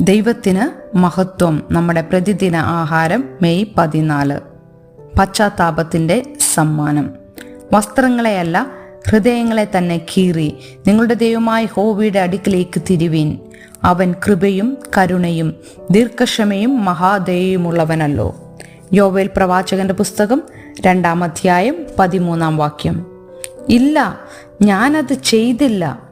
ദൈവത്തിന് മഹത്വം. നമ്മുടെ പ്രതിദിന ആഹാരം മെയ് പതിനാല്. പശ്ചാത്താപത്തിന്റെ സമ്മാനം. വസ്ത്രങ്ങളെയല്ല ഹൃദയങ്ങളെ തന്നെ കീറി നിങ്ങളുടെ ദൈവമായി ഹോവിയുടെ അടുക്കിലേക്ക് തിരിവീൻ. അവൻ കൃപയും കരുണയും ദീർഘക്ഷമയും മഹാദയുമുള്ളവനല്ലോ യോവേൽ പ്രവാചകന്റെ പുസ്തകം രണ്ടാം അധ്യായം പതിമൂന്നാം വാക്യം. ഇല്ല ഞാനത് ചെയ്തില്ല.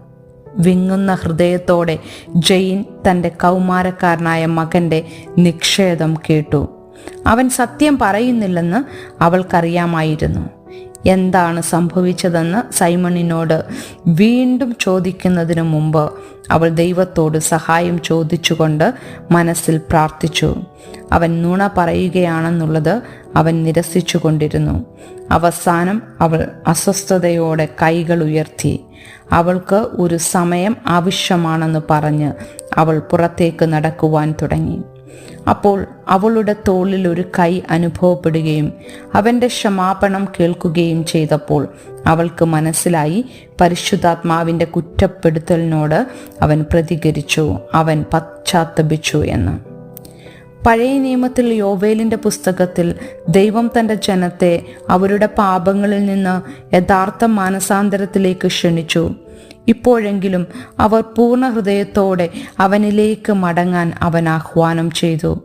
വിങ്ങുന്ന ഹൃദയത്തോടെ ജെയിൻ തന്റെ കൗമാരക്കാരനായ മകന്റെ നിക്ഷേപം കേട്ടു. അവൻ സത്യം പറയുന്നില്ലെന്ന് അവൾക്കറിയാമായിരുന്നു. എന്താണ് സംഭവിച്ചതെന്ന് സൈമണിനോട് വീണ്ടും ചോദിക്കുന്നതിനു മുമ്പ് അവൾ ദൈവത്തോട് സഹായം ചോദിച്ചുകൊണ്ട് മനസ്സിൽ പ്രാർത്ഥിച്ചു. അവൻ നുണ പറയുകയാണെന്നുള്ളത് അവൻ നിരസിച്ചു കൊണ്ടിരുന്നു അവസാനം അവൾ അസ്വസ്ഥതയോടെ കൈകൾ ഉയർത്തി. അവൾക്ക് ഒരു സമയം ആവശ്യമാണെന്ന് പറഞ്ഞ് അവൾ പുറത്തേക്ക് നടക്കുവാൻ തുടങ്ങി. അപ്പോൾ അവളുടെ തോളിൽ ഒരു കൈ അനുഭവപ്പെടുകയും അവന്റെ ക്ഷമാപണം കേൾക്കുകയും ചെയ്തപ്പോൾ അവൾക്ക് മനസ്സിലായി പരിശുദ്ധാത്മാവിന്റെ കുറ്റപ്പെടുത്തലിനോട് അവൻ പ്രതികരിച്ചു അവൻ പശ്ചാത്തപിച്ചു എന്ന്. പഴയ നിയമത്തിൽ യോവേലിന്റെ പുസ്തകത്തിൽ ദൈവം തന്റെ ജനത്തെ അവരുടെ പാപങ്ങളിൽ നിന്ന് യഥാർത്ഥ മാനസാന്തരത്തിലേക്ക് ക്ഷണിച്ചു. ഇപ്പോഴെങ്കിലും അവർ പൂർണ ഹൃദയത്തോടെ അവനിലേക്ക് മടങ്ങാൻ അവൻ ആഹ്വാനം ചെയ്തു.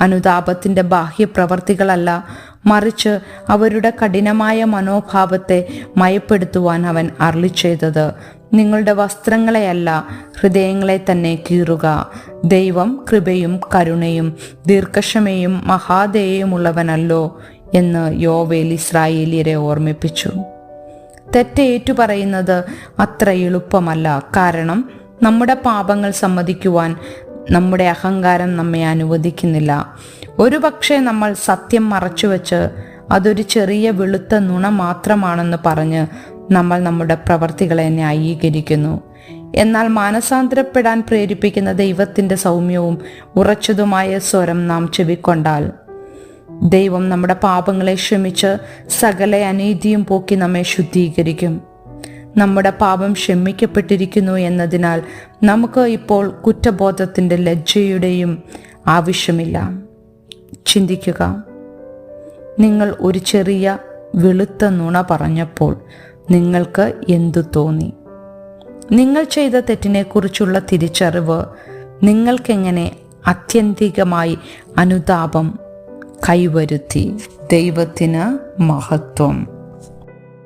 അനുതാപത്തിന്റെ ബാഹ്യപ്രവർത്തികളല്ല മറിച്ച് അവരുടെ കഠിനമായ മനോഭാവത്തെ മയപ്പെടുത്തുവാൻ അവൻ അർളി ചെയ്തത്. നിങ്ങളുടെ വസ്ത്രങ്ങളെയല്ല ഹൃദയങ്ങളെ തന്നെ കീറുക. ദൈവം കൃപയും കരുണയും ദീർഘക്ഷമയും മഹാദേയമുള്ളവനല്ലോ എന്ന് യോവേൽ ഇസ്രായേലിയരെ ഓർമ്മിപ്പിച്ചു. തെറ്റ് ഏറ്റുപറയുന്നത് അത്ര എളുപ്പമല്ല. കാരണം നമ്മുടെ പാപങ്ങൾ സമ്മതിക്കുവാൻ നമ്മുടെ അഹങ്കാരം നമ്മെ അനുവദിക്കുന്നില്ല. ഒരു പക്ഷേ നമ്മൾ സത്യം മറച്ചുവെച്ച് അതൊരു ചെറിയ വെളുത്ത നുണ മാത്രമാണെന്ന് പറഞ്ഞ് നമ്മൾ നമ്മുടെ പ്രവർത്തികളെ ന്യായീകരിക്കുന്നു. എന്നാൽ മാനസാന്തരപ്പെടാൻ പ്രേരിപ്പിക്കുന്ന ദൈവത്തിന്റെ സൗമ്യവും ഉറച്ചതുമായ സ്വരം നാം ചെവിക്കൊണ്ടാൽ ദൈവം നമ്മുടെ പാപങ്ങളെ ക്ഷമിച്ച് സകല അനീതിയും പോക്കി നമ്മെ ശുദ്ധീകരിക്കും. നമ്മുടെ പാപം ക്ഷമിക്കപ്പെട്ടിരിക്കുന്നു എന്നതിനാൽ നമുക്ക് ഇപ്പോൾ കുറ്റബോധത്തിന്റെ ലജ്ജയുടെയും ആവശ്യമില്ല. ചിന്തിക്കുക. നിങ്ങൾ ഒരു ചെറിയ വെളുത്ത നുണ പറഞ്ഞപ്പോൾ നിങ്ങൾക്ക് എന്തു തോന്നി? നിങ്ങൾ ചെയ്ത തെറ്റിനെക്കുറിച്ചുള്ള തിരിച്ചറിവ് നിങ്ങൾക്കെങ്ങനെ ആത്യന്തികമായി അനുതാപം കൈവരുത്തി ദൈവത്തിന് മഹത്വം.